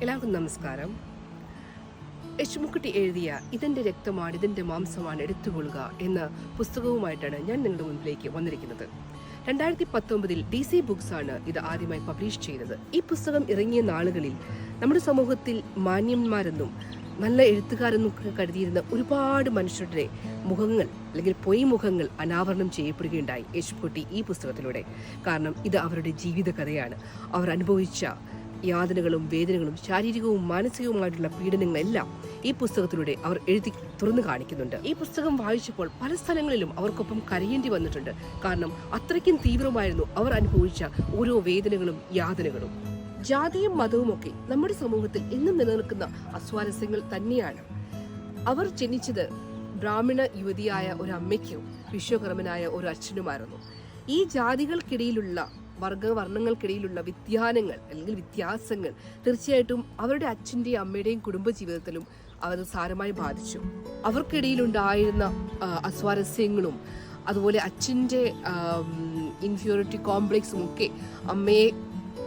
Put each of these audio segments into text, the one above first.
എല്ലാവർക്കും നമസ്കാരം. യശുമുക്കുട്ടി എഴുതിയ ഇതിന്റെ രക്തമാണ് ഇതിന്റെ മാംസമാണ് എടുത്തുകൊള്ളുക എന്ന പുസ്തകവുമായിട്ടാണ് ഞാൻ നിങ്ങളുടെ മുൻപിലേക്ക് വന്നിരിക്കുന്നത്. രണ്ടായിരത്തി പത്തൊമ്പതിൽ ഡി സി ബുക്സാണ് ഇത് ആദ്യമായി പബ്ലിഷ് ചെയ്തത്. ഈ പുസ്തകം ഇറങ്ങിയ നാളുകളിൽ നമ്മുടെ സമൂഹത്തിൽ മാന്യന്മാരെന്നും നല്ല എഴുത്തുകാരെന്നും കരുതിയിരുന്ന ഒരുപാട് മനുഷ്യരുടെ മുഖങ്ങൾ അല്ലെങ്കിൽ പൊയ് മുഖങ്ങൾ അനാവരണം ചെയ്യപ്പെടുകയുണ്ടായി യേശുക്കുട്ടി ഈ പുസ്തകത്തിലൂടെ. കാരണം ഇത് അവരുടെ ജീവിതകഥയാണ്. അവർ അനുഭവിച്ച യാതനകളും വേദനകളും ശാരീരികവും മാനസികവുമായിട്ടുള്ള പീഡനങ്ങളെല്ലാം ഈ പുസ്തകത്തിലൂടെ അവർ എഴുതി തുറന്നു കാണിക്കുന്നുണ്ട്. ഈ പുസ്തകം വായിച്ചപ്പോൾ പല സ്ഥലങ്ങളിലും അവർക്കൊപ്പം കരയേണ്ടി വന്നിട്ടുണ്ട്. കാരണം അത്രയ്ക്കും തീവ്രമായിരുന്നു അവർ അനുഭവിച്ച ഓരോ വേദനകളും യാതനകളും. ജാതിയും മതവും ഒക്കെ നമ്മുടെ സമൂഹത്തിൽ ഇന്നും നിലനിൽക്കുന്ന അസ്വാരസ്യങ്ങൾ തന്നെയാണ്. അവർ ജനിച്ചത് ബ്രാഹ്മണ യുവതിയായ ഒരു അമ്മയ്ക്കും വിശ്വകർമ്മനായ ഒരു അച്ഛനുമായിരുന്നു. ഈ ജാതികൾക്കിടയിലുള്ള വർഗവർണങ്ങൾക്കിടയിലുള്ള വ്യത്യാനങ്ങൾ അല്ലെങ്കിൽ വ്യത്യാസങ്ങൾ തീർച്ചയായിട്ടും അവരുടെ അച്ഛന്റെയും അമ്മയുടെയും കുടുംബജീവിതത്തിലും അവരെ സാരമായി ബാധിച്ചു. അവർക്കിടയിലുണ്ടായിരുന്ന അസ്വാരസ്യങ്ങളും അതുപോലെ അച്ഛന്റെ ഇൻഫ്യൂരിറ്റി കോംപ്ലക്സും ഒക്കെ അമ്മയെ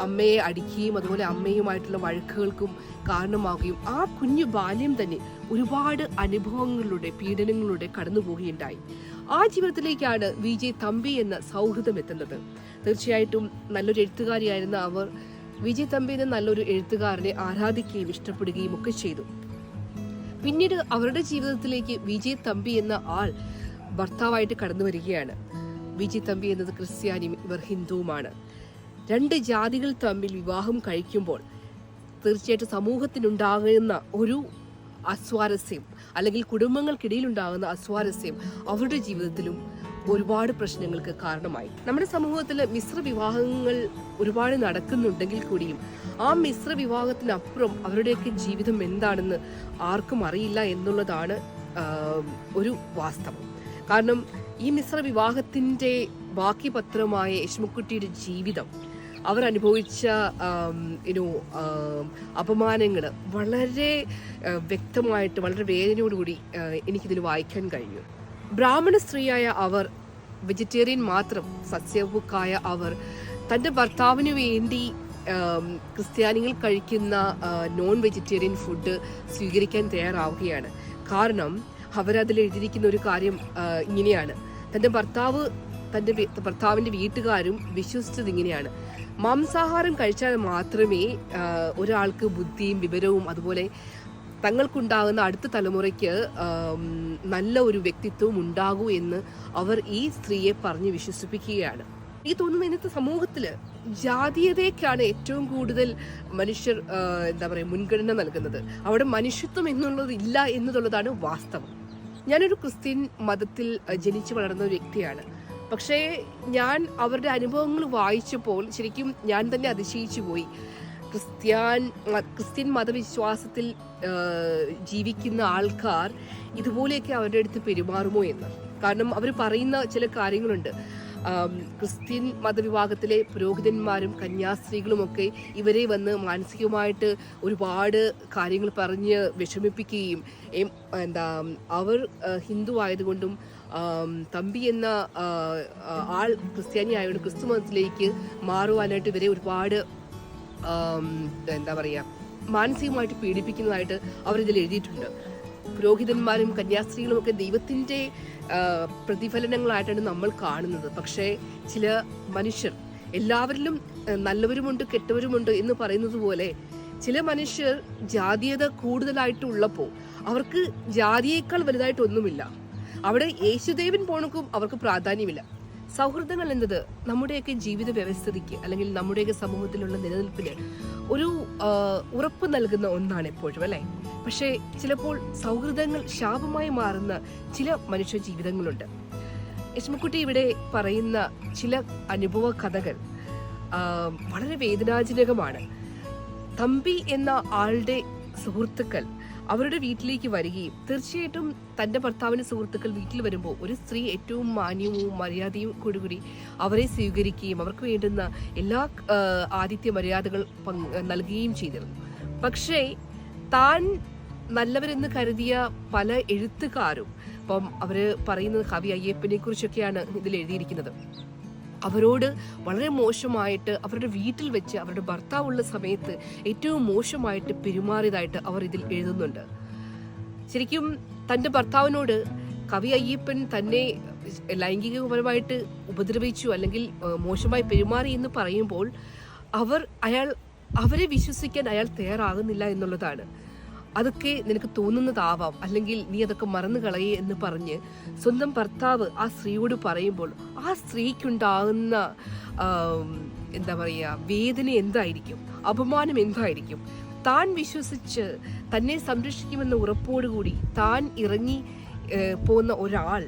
അമ്മയെ അടിക്കുകയും അതുപോലെ അമ്മയുമായിട്ടുള്ള വഴക്കുകൾക്കും കാരണമാവുകയും ആ കുഞ്ഞു ബാല്യം തന്നെ ഒരുപാട് അനുഭവങ്ങളിലൂടെ പീഡനങ്ങളിലൂടെ കടന്നു പോവുകയുണ്ടായി ആ ജീവിതത്തിലേക്കാണ് വി ജെ തമ്പി എന്ന സൗഹൃദം എത്തുന്നത്. തീർച്ചയായിട്ടും നല്ലൊരു എഴുത്തുകാരിയായിരുന്ന അവർ വിജയ് തമ്പി എന്ന നല്ലൊരു എഴുത്തുകാരനെ ആരാധിക്കുകയും ഇഷ്ടപ്പെടുകയും ഒക്കെ ചെയ്തു. പിന്നീട് അവരുടെ ജീവിതത്തിലേക്ക് വിജയ് തമ്പി എന്ന ആൾ ഭർത്താവായിട്ട് കടന്നു വരികയാണ്. വിജയ് തമ്പി എന്നത് ക്രിസ്ത്യാനിയും ഇവർ ഹിന്ദുവുമാണ്. രണ്ട് ജാതികൾ തമ്മിൽ വിവാഹം കഴിക്കുമ്പോൾ തീർച്ചയായിട്ടും സമൂഹത്തിനുണ്ടാകുന്ന ഒരു അസ്വാരസ്യം അല്ലെങ്കിൽ കുടുംബങ്ങൾക്കിടയിൽ ഉണ്ടാകുന്ന അസ്വാരസ്യം അവരുടെ ജീവിതത്തിലും ഒരുപാട് പ്രശ്നങ്ങൾക്ക് കാരണമായി. നമ്മുടെ സമൂഹത്തിൽ മിശ്ര വിവാഹങ്ങൾ ഒരുപാട് നടക്കുന്നുണ്ടെങ്കിൽ കൂടിയും ആ മിശ്ര വിവാഹത്തിനപ്പുറം അവരുടെയൊക്കെ ജീവിതം എന്താണെന്ന് ആർക്കും അറിയില്ല എന്നുള്ളതാണ് ഒരു വാസ്തവം. കാരണം ഈ മിശ്ര വിവാഹത്തിന്റെ ബാക്കി പത്രമായ യശ്മുക്കുട്ടിയുടെ ജീവിതം അവർ അനുഭവിച്ച ഇനോ അപമാനങ്ങൾ വളരെ വ്യക്തമായിട്ട് വളരെ വേദനയോടുകൂടി എനിക്കിതിൽ വായിക്കാൻ കഴിഞ്ഞു. ബ്രാഹ്മണ സ്ത്രീയായ അവർ വെജിറ്റേറിയൻ മാത്രം സസ്യവുക്കായ അവർ തന്റെ ഭർത്താവിന് വേണ്ടി ക്രിസ്ത്യാനികൾ കഴിക്കുന്ന നോൺ വെജിറ്റേറിയൻ ഫുഡ് സ്വീകരിക്കാൻ തയ്യാറാവുകയാണ്. കാരണം അവരതിൽ എഴുതിയിരിക്കുന്ന ഒരു കാര്യം ഇങ്ങനെയാണ്. തന്റെ ഭർത്താവ് തന്റെ ഭർത്താവിന്റെ വീട്ടുകാരും വിശ്വസിച്ചത് ഇങ്ങനെയാണ്. മാംസാഹാരം കഴിച്ചാൽ മാത്രമേ ഒരാൾക്ക് ബുദ്ധിയും വിവരവും അതുപോലെ തങ്ങൾക്കുണ്ടാകുന്ന അടുത്ത തലമുറയ്ക്ക് നല്ല ഒരു വ്യക്തിത്വം ഉണ്ടാകൂ എന്ന് അവർ ഈ സ്ത്രീയെ പറഞ്ഞ് വിശ്വസിപ്പിക്കുകയാണ്. ഈ തോന്നുന്നു ഇന്നത്തെ സമൂഹത്തിൽ ജാതീയതയ്ക്കാണ് ഏറ്റവും കൂടുതൽ മനുഷ്യർ എന്താ പറയുക മുൻഗണന നൽകുന്നത്. അവിടെ മനുഷ്യത്വം എന്നുള്ളത് ഇല്ല എന്നുള്ളതാണ് വാസ്തവം. ഞാനൊരു ക്രിസ്ത്യൻ മതത്തിൽ ജനിച്ചു വളർന്ന വ്യക്തിയാണ്. പക്ഷേ ഞാൻ അവരുടെ അനുഭവങ്ങൾ വായിച്ചപ്പോൾ ശരിക്കും ഞാൻ തന്നെ അതിശയിച്ചു പോയി. ക്രിസ്ത്യാൻ ക്രിസ്ത്യൻ മതവിശ്വാസത്തിൽ ജീവിക്കുന്ന ആൾക്കാർ ഇതുപോലെയൊക്കെ അവരുടെ അടുത്ത് പെരുമാറുമോ എന്ന്. കാരണം അവർ പറയുന്ന ചില കാര്യങ്ങളുണ്ട്. ക്രിസ്ത്യൻ മതവിഭാഗത്തിലെ പുരോഹിതന്മാരും കന്യാസ്ത്രീകളുമൊക്കെ ഇവരെ വന്ന് മാനസികമായിട്ട് ഒരുപാട് കാര്യങ്ങൾ പറഞ്ഞ് വിഷമിപ്പിക്കുകയും എന്താ അവർ ഹിന്ദു ആയതുകൊണ്ടും തമ്പി എന്ന ആൾ ക്രിസ്ത്യാനി ആയതുകൊണ്ട് ക്രിസ്തു മതത്തിലേക്ക് മാറുവാനായിട്ട് ഇവരെ ഒരുപാട് എന്താ പറയുക മാനസികമായിട്ട് പീഡിപ്പിക്കുന്നതായിട്ട് അവരിതിൽ എഴുതിയിട്ടുണ്ട്. പുരോഹിതന്മാരും കന്യാസ്ത്രീകളും ഒക്കെ ദൈവത്തിന്റെ പ്രതിഫലനങ്ങളായിട്ടാണ് നമ്മൾ കാണുന്നത്. പക്ഷേ ചില മനുഷ്യർ എല്ലാവരിലും നല്ലവരുമുണ്ട് കെട്ടവരുമുണ്ട് എന്ന് പറയുന്നത് പോലെ ചില മനുഷ്യർ ജാതീയത കൂടുതലായിട്ടുള്ളപ്പോൾ അവർക്ക് ജാതിയേക്കാൾ വലുതായിട്ടൊന്നുമില്ല. അവിടെ യേശുദേവൻ പോണക്കും അവർക്ക് പ്രാധാന്യമില്ല. സൗഹൃദങ്ങൾ എന്നത് നമ്മുടെയൊക്കെ ജീവിത വ്യവസ്ഥിതിക്ക് അല്ലെങ്കിൽ നമ്മുടെയൊക്കെ സമൂഹത്തിലുള്ള നിലനിൽപ്പിന് ഒരു ഉറപ്പ് നൽകുന്ന ഒന്നാണ് എപ്പോഴും അല്ലേ? പക്ഷേ ചിലപ്പോൾ സൗഹൃദങ്ങൾ ശാപമായി മാറുന്ന ചില മനുഷ്യ ജീവിതങ്ങളുണ്ട്. യശ്മക്കുട്ടി ഇവിടെ പറയുന്ന ചില അനുഭവ കഥകൾ വളരെ വേദനാജനകമാണ്. തമ്പി എന്ന ആളുടെ സുഹൃത്തുക്കൾ അവരുടെ വീട്ടിലേക്ക് വരികയും തീർച്ചയായിട്ടും തന്റെ ഭർത്താവിന്റെ സുഹൃത്തുക്കൾ വീട്ടിൽ വരുമ്പോൾ ഒരു സ്ത്രീ ഏറ്റവും മാന്യവും മര്യാദയും കൂടി അവരെ സ്വീകരിക്കുകയും അവർക്ക് വേണ്ടുന്ന എല്ലാ ആദിത്യ മര്യാദകൾ നൽകുകയും ചെയ്തിരുന്നു പക്ഷേ താൻ നല്ലവരെന്ന് കരുതിയ പല എഴുത്തുകാരും ഇപ്പം അവർ പറയുന്നത് കവി അയ്യപ്പനെ കുറിച്ചൊക്കെയാണ് ഇതിൽ എഴുതിയിരിക്കുന്നത്. അവരോട് വളരെ മോശമായിട്ട് അവരുടെ വീട്ടിൽ വെച്ച് അവരുടെ ഭർത്താവുള്ള സമയത്ത് ഏറ്റവും മോശമായിട്ട് പെരുമാറിയതായിട്ട് അവർ ഇതിൽ എഴുതുന്നുണ്ട്. ശരിക്കും തന്റെ ഭർത്താവിനോട് കവി അയ്യപ്പൻ തന്നെ ലൈംഗികപരമായിട്ട് ഉപദ്രവിച്ചു അല്ലെങ്കിൽ മോശമായി പെരുമാറി എന്ന് പറയുമ്പോൾ അവർ അയാൾ അവരെ വിശ്വസിക്കാൻ അയാൾ തയ്യാറാകുന്നില്ല എന്നുള്ളതാണ്. അതൊക്കെ നിനക്ക് തോന്നുന്നതാവാം. അല്ലെങ്കിൽ നീ അതൊക്കെ മറന്നു കളയേ എന്ന് പറഞ്ഞ് സ്വന്തം ഭർത്താവ് ആ സ്ത്രീയോട് പറയുമ്പോൾ ആ സ്ത്രീക്കുണ്ടാകുന്ന എന്താ പറയുക വേദന എന്തായിരിക്കും? അപമാനം എന്തായിരിക്കും? താൻ വിശ്വസിച്ച് തന്നെ സംരക്ഷിക്കുമെന്ന ഉറപ്പോടുകൂടി താൻ ഇറങ്ങി പോകുന്ന ഒരാൾ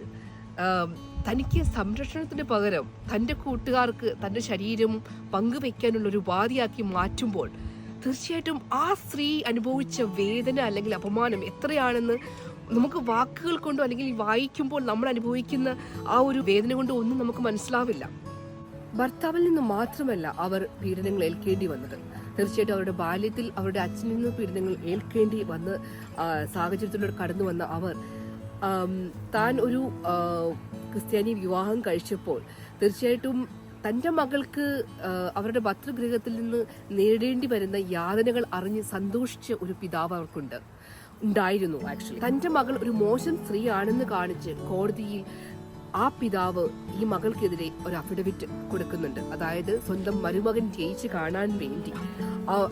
തനിക്ക് സംരക്ഷണത്തിന് പകരം തന്റെ കൂട്ടുകാർക്ക് തന്റെ ശരീരം പങ്കുവയ്ക്കാനുള്ളൊരു ഉപാധിയാക്കി മാറ്റുമ്പോൾ തീർച്ചയായിട്ടും ആ സ്ത്രീ അനുഭവിച്ച വേദന അല്ലെങ്കിൽ അപമാനം എത്രയാണെന്ന് നമുക്ക് വാക്കുകൾ കൊണ്ടോ അല്ലെങ്കിൽ വായിക്കുമ്പോൾ നമ്മൾ അനുഭവിക്കുന്ന ആ ഒരു വേദന കൊണ്ടോ ഒന്നും നമുക്ക് മനസ്സിലാവില്ല. ഭർത്താവിൽ നിന്ന് മാത്രമല്ല അവർ പീഡനങ്ങൾ ഏൽക്കേണ്ടി വന്നത്. തീർച്ചയായിട്ടും അവരുടെ ബാല്യത്തിൽ അവരുടെ അച്ഛനിൽ നിന്ന് പീഡനങ്ങൾ ഏൽക്കേണ്ടി വന്ന് സാഹചര്യത്തിലൂടെ കടന്നു വന്ന അവർ താൻ ഒരു ക്രിസ്ത്യാനി വിവാഹം കഴിച്ചപ്പോൾ തീർച്ചയായിട്ടും തന്റെ മകൾക്ക് അവരുടെ ഭർതൃഗൃഹത്തിൽ നിന്ന് നേരിടേണ്ടി വരുന്ന യാതനകൾ അറിഞ്ഞ് സന്തോഷിച്ച ഒരു പിതാവ് അവർക്കുണ്ട്. ഉണ്ടായിരുന്നു ആക്ച്വലി തന്റെ മകൾ ഒരു മോശം സ്ത്രീയാണെന്ന് കാണിച്ച് കോടതിയിൽ ആ പിതാവ് ഈ മകൾക്കെതിരെ ഒരു അഫിഡവിറ്റ് കൊടുക്കുന്നുണ്ട്. അതായത് സ്വന്തം മരുമകൻ ജയിച്ച് കാണാൻ വേണ്ടി.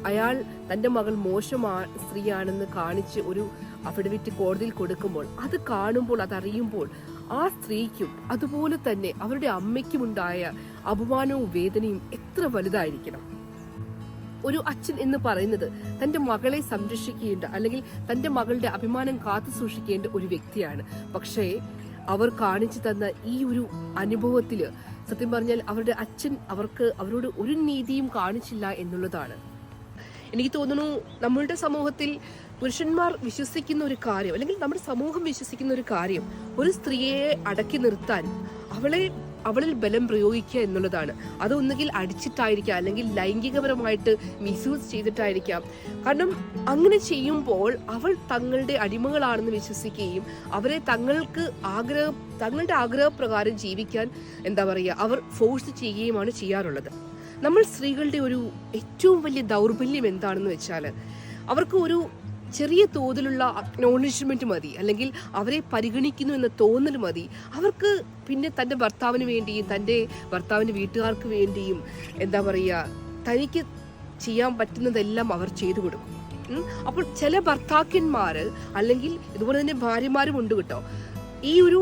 അയാൾ തന്റെ മകൾ മോശമാ സ്ത്രീയാണെന്ന് കാണിച്ച് ഒരു അഫിഡവിറ്റ് കോടതിയിൽ കൊടുക്കുമ്പോൾ അത് കാണുമ്പോൾ അതറിയുമ്പോൾ ആ സ്ത്രീക്കും അതുപോലെ തന്നെ അവരുടെ അമ്മയ്ക്കും ഉണ്ടായ അപമാനവും വേദനയും എത്ര വലുതായിരിക്കണം? ഒരു അച്ഛൻ എന്ന് പറയുന്നത് തന്റെ മകളെ സംരക്ഷിക്കേണ്ട അല്ലെങ്കിൽ തന്റെ മകളുടെ അഭിമാനം കാത്തു സൂക്ഷിക്കേണ്ട ഒരു വ്യക്തിയാണ്. പക്ഷേ അവർ കാണിച്ചു തന്ന ഈ ഒരു അനുഭവത്തിൽ സത്യം പറഞ്ഞാൽ അവരുടെ അച്ഛൻ അവർക്ക് അവരോട് ഒരു നീതിയും കാണിച്ചില്ല എന്നുള്ളതാണ്. എനിക്ക് തോന്നുന്നു നമ്മളുടെ സമൂഹത്തിൽ പുരുഷന്മാർ വിശ്വസിക്കുന്ന ഒരു കാര്യം അല്ലെങ്കിൽ നമ്മുടെ സമൂഹം വിശ്വസിക്കുന്ന ഒരു കാര്യം ഒരു സ്ത്രീയെ അടക്കി നിർത്താൻ അവളെ അവളിൽ ബലം പ്രയോഗിക്കുക എന്നുള്ളതാണ്. അത് ഒന്നുകിൽ അടിച്ചിട്ടായിരിക്കാം അല്ലെങ്കിൽ ലൈംഗികപരമായിട്ട് മിസ്യൂസ് ചെയ്തിട്ടായിരിക്കാം. കാരണം അങ്ങനെ ചെയ്യുമ്പോൾ അവൾ തങ്ങളുടെ അടിമകളാണെന്ന് വിശ്വസിക്കുകയും അവരെ തങ്ങൾക്ക് ആഗ്രഹം തങ്ങളുടെ ആഗ്രഹപ്രകാരം ജീവിക്കാൻ എന്താ പറയുക അവർ ഫോഴ്സ് ചെയ്യുകയുമാണ് ചെയ്യാറുള്ളത്. നമ്മൾ സ്ത്രീകളുടെ ഒരു ഏറ്റവും വലിയ ദൗർബല്യം എന്താണെന്ന് വെച്ചാൽ അവർക്ക് ഒരു ചെറിയ തോതിലുള്ള അക്നോളജ്മെന്റ് മതി. അല്ലെങ്കിൽ അവരെ പരിഗണിക്കുന്നു എന്ന തോന്നൽ മതി. അവർക്ക് പിന്നെ തന്റെ ഭർത്താവിന് വേണ്ടിയും തന്റെ ഭർത്താവിന്റെ വീട്ടുകാർക്ക് വേണ്ടിയും എന്താ പറയുക തനിക്ക് ചെയ്യാൻ പറ്റുന്നതെല്ലാം അവർ ചെയ്തു കൊടുക്കും. അപ്പോൾ ചില ഭർത്താക്കന്മാർ അല്ലെങ്കിൽ ഇതുപോലെ തന്നെ ഭാര്യമാരും ഉണ്ട് കേട്ടോ. ഈ ഒരു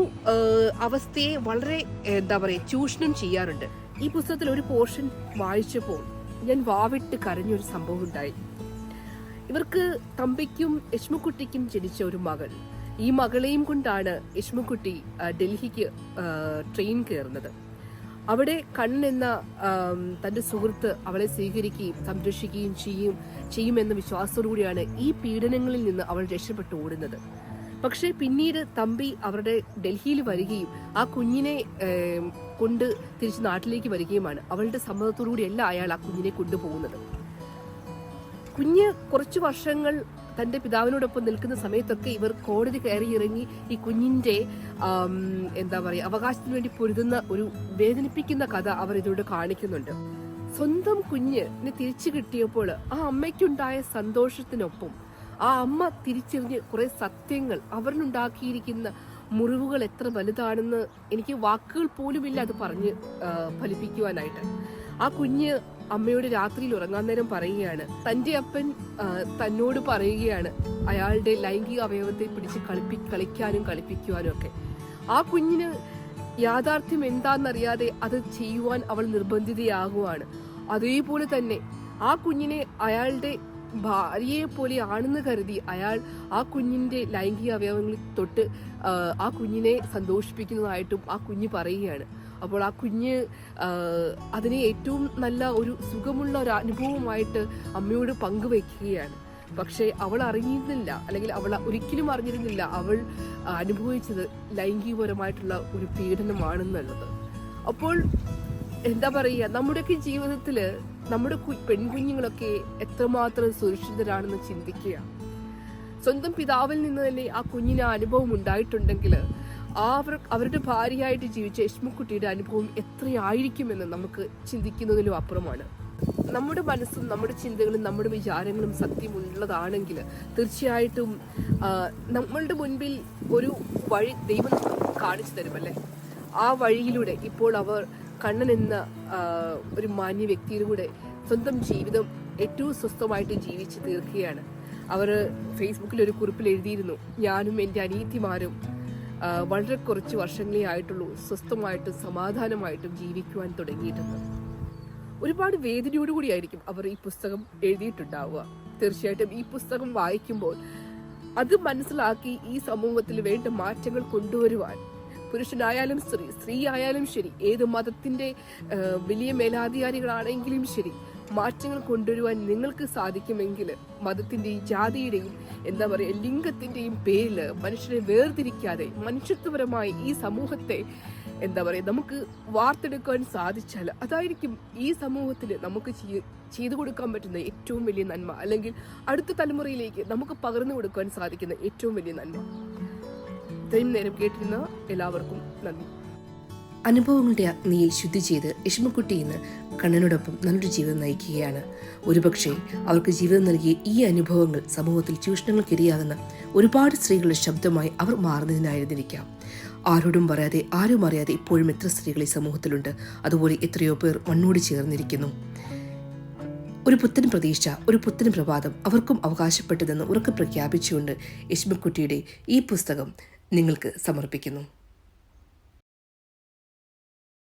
അവസ്ഥയെ വളരെ എന്താ പറയുക ചൂഷണം ചെയ്യാറുണ്ട്. ഈ പുസ്തകത്തിൽ ഒരു പോർഷൻ വായിച്ചപ്പോൾ ഞാൻ വാവിട്ട് കരഞ്ഞൊരു സംഭവം ഉണ്ടായി. ഇവർക്ക് തമ്പിക്കും യശ്മുക്കുട്ടിക്കും ജനിച്ച ഒരു മകൾ. ഈ മകളെയും കൊണ്ടാണ് യശ്മുക്കുട്ടി ഡൽഹിക്ക് ട്രെയിൻ കയറുന്നത്. അവിടെ കണ്ണെന്ന എന്ന തന്റെ സുഹൃത്ത് അവളെ സ്വീകരിക്കുകയും സംരക്ഷിക്കുകയും ചെയ്യും ചെയ്യുമെന്ന വിശ്വാസത്തോടുകൂടിയാണ് ഈ പീഡനങ്ങളിൽ നിന്ന് അവൾ രക്ഷപ്പെട്ടു ഓടുന്നത്. പക്ഷേ പിന്നീട് തമ്പി അവരുടെ ഡൽഹിയിൽ വരികയും ആ കുഞ്ഞിനെ കൊണ്ട് തിരിച്ച് നാട്ടിലേക്ക് വരികയുമാണ് അവളുടെ സമ്മതത്തോടുകൂടിയല്ല അയാൾ ആ കുഞ്ഞിനെ കൊണ്ടുപോകുന്നത്. കുഞ്ഞ് കുറച്ച് വർഷങ്ങൾ തന്റെ പിതാവിനോടൊപ്പം നിൽക്കുന്ന സമയത്തൊക്കെ ഇവർ കോടതി കയറി ഇറങ്ങി ഈ കുഞ്ഞിന്റെ എന്താ പറയുക അവകാശത്തിന് വേണ്ടി പൊരുതുന്ന ഒരു വേദനിപ്പിക്കുന്ന കഥ അവർ ഇതിലൂടെ കാണിക്കുന്നുണ്ട്. സ്വന്തം കുഞ്ഞിനെ തിരിച്ചു കിട്ടിയപ്പോൾ ആ അമ്മയ്ക്കുണ്ടായ സന്തോഷത്തിനൊപ്പം ആ അമ്മ തിരിച്ചറിഞ്ഞ് കുറെ സത്യങ്ങൾ അവരിലുണ്ടാക്കിയിരിക്കുന്ന മുറിവുകൾ എത്ര വലുതാണെന്ന് എനിക്ക് വാക്കുകൾ പോലുമില്ല അത് പറഞ്ഞ് ഫലിപ്പിക്കുവാനായിട്ട്. ആ കുഞ്ഞ് അമ്മയോട് രാത്രിയിൽ ഉറങ്ങാൻ നേരം പറയുകയാണ്. തന്റെ അപ്പൻ തന്നോട് പറയുകയാണ് അയാളുടെ ലൈംഗിക അവയവത്തെ പിടിച്ച് കളിപ്പി കളിക്കാനും കളിപ്പിക്കുവാനും ഒക്കെ. ആ കുഞ്ഞിന് യാഥാർത്ഥ്യം എന്താണെന്നറിയാതെ അത് ചെയ്യുവാൻ അവൾ നിർബന്ധിതയാകുവാണ്. അതേപോലെ തന്നെ ആ കുഞ്ഞിനെ അയാളുടെ ഭാര്യയെ പോലെ ആണെന്ന് കരുതി അയാൾ ആ കുഞ്ഞിന്റെ ലൈംഗിക അവയവങ്ങളിൽ തൊട്ട് ആ, കുഞ്ഞിനെ സന്തോഷിപ്പിക്കുന്നതായിട്ടും ആ കുഞ്ഞ് പറയുകയാണ്. അപ്പോൾ ആ കുഞ്ഞ് അതിനെ ഏറ്റവും നല്ല ഒരു സുഖമുള്ള ഒരു അനുഭവമായിട്ട് അമ്മയോട് പങ്കുവെക്കുകയാണ്. പക്ഷേ അവൾ അറിഞ്ഞിരുന്നില്ല അല്ലെങ്കിൽ അവൾ ഒരിക്കലും അറിഞ്ഞിരുന്നില്ല അവൾ അനുഭവിച്ചത് ലൈംഗികപരമായിട്ടുള്ള ഒരു പീഡനമാണെന്നുള്ളത്. അപ്പോൾ എന്താ പറയുക നമ്മുടെയൊക്കെ ജീവിതത്തിൽ നമ്മുടെ പെൺകുഞ്ഞുങ്ങളൊക്കെ എത്രമാത്രം സുരക്ഷിതരാണെന്ന് ചിന്തിക്കുക. സ്വന്തം പിതാവിൽ നിന്ന് തന്നെ ആ കുഞ്ഞിന് അനുഭവം ഉണ്ടായിട്ടുണ്ടെങ്കിൽ അവർ അവരുടെ ഭാര്യയായിട്ട് ജീവിച്ച യശ്മുക്കുട്ടിയുടെ അനുഭവം എത്രയായിരിക്കുമെന്ന് നമുക്ക് ചിന്തിക്കുന്നതിലും അപ്പുറമാണ്. നമ്മുടെ മനസ്സും നമ്മുടെ ചിന്തകളും നമ്മുടെ വിചാരങ്ങളും സത്യമുള്ളതാണെങ്കിൽ തീർച്ചയായിട്ടും നമ്മളുടെ മുൻപിൽ ഒരു വഴി ദൈവം കാണിച്ചു തരുമല്ലേ ആ വഴിയിലൂടെ ഇപ്പോൾ അവർ കണ്ണൻ എന്ന ഒരു മാന്യ വ്യക്തിയിലൂടെ സ്വന്തം ജീവിതം ഏറ്റവും സ്വസ്ഥമായിട്ട് ജീവിച്ച് തീർക്കുകയാണ്. അവർ ഫേസ്ബുക്കിൽ ഒരു കുറിപ്പിൽ എഴുതിയിരുന്നു ഞാനും എന്റെ അനീതിമാരും ആ, വളരെ കുറച്ച് വർഷങ്ങളേ ആയിട്ടുള്ളൂ സ്വസ്ഥമായിട്ടും സമാധാനമായിട്ടും ജീവിക്കുവാൻ തുടങ്ങിയിട്ടുണ്ട്. ഒരുപാട് വേദനയോടുകൂടിയായിരിക്കും അവർ ഈ പുസ്തകം എഴുതിയിട്ടുണ്ടാവുക. തീർച്ചയായിട്ടും ഈ പുസ്തകം വായിക്കുമ്പോൾ അത് മനസ്സിലാക്കി ഈ സമൂഹത്തിൽ വേണ്ട മാറ്റങ്ങൾ കൊണ്ടുവരുവാൻ പുരുഷനായാലും സ്ത്രീ സ്ത്രീ ആയാലും ശരി ഏത് മതത്തിന്റെ വലിയ മേലാധികാരികളാണെങ്കിലും ശരി മാറ്റങ്ങൾ കൊണ്ടുവരുവാൻ നിങ്ങൾക്ക് സാധിക്കുമെങ്കിൽ മതത്തിന്റെയും ജാതിയുടെയും എന്താ പറയുക ലിംഗത്തിന്റെയും പേരിൽ മനുഷ്യരെ വേർതിരിക്കാതെ മനുഷ്യത്വപരമായി ഈ സമൂഹത്തെ എന്താ പറയുക നമുക്ക് വാർത്തെടുക്കാൻ സാധിച്ചാൽ അതായിരിക്കും ഈ സമൂഹത്തിൽ നമുക്ക് ചെയ്തു കൊടുക്കാൻ പറ്റുന്ന ഏറ്റവും വലിയ നന്മ. അല്ലെങ്കിൽ അടുത്ത തലമുറയിലേക്ക് നമുക്ക് പകർന്നു കൊടുക്കാൻ സാധിക്കുന്ന ഏറ്റവും വലിയ നന്മ. ഇത്രയും നേരം കേട്ടിരുന്ന എല്ലാവർക്കും നന്ദി. അനുഭവങ്ങളുടെ അഗ്നിയിൽ ശുദ്ധി ചെയ്ത് യഷ്മക്കുട്ടി ഇന്ന് കണ്ണനോടൊപ്പം നല്ലൊരു ജീവിതം നയിക്കുകയാണ്. ഒരുപക്ഷെ അവർക്ക് ജീവിതം നൽകിയ ഈ അനുഭവങ്ങൾ സമൂഹത്തിൽ ചൂഷണങ്ങൾക്കിരയാകുന്ന ഒരുപാട് സ്ത്രീകളുടെ ശബ്ദമായി അവർ മാറുന്നതിനായിരുന്നിരിക്കാം. ആരോടും പറയാതെ ആരും അറിയാതെ ഇപ്പോഴും എത്ര സ്ത്രീകൾ ഈ സമൂഹത്തിലുണ്ട്. അതുപോലെ എത്രയോ പേർ മണ്ണോട് ചേർന്നിരിക്കുന്നു. ഒരു പുത്തൻ പ്രതീക്ഷ ഒരു പുത്തൻ പ്രഭാതം അവർക്കും അവകാശപ്പെട്ടതെന്ന് ഉറക്കെ പ്രഖ്യാപിച്ചുകൊണ്ട് യശ്മിക്കുട്ടിയുടെ ഈ പുസ്തകം നിങ്ങൾക്ക് സമർപ്പിക്കുന്നു.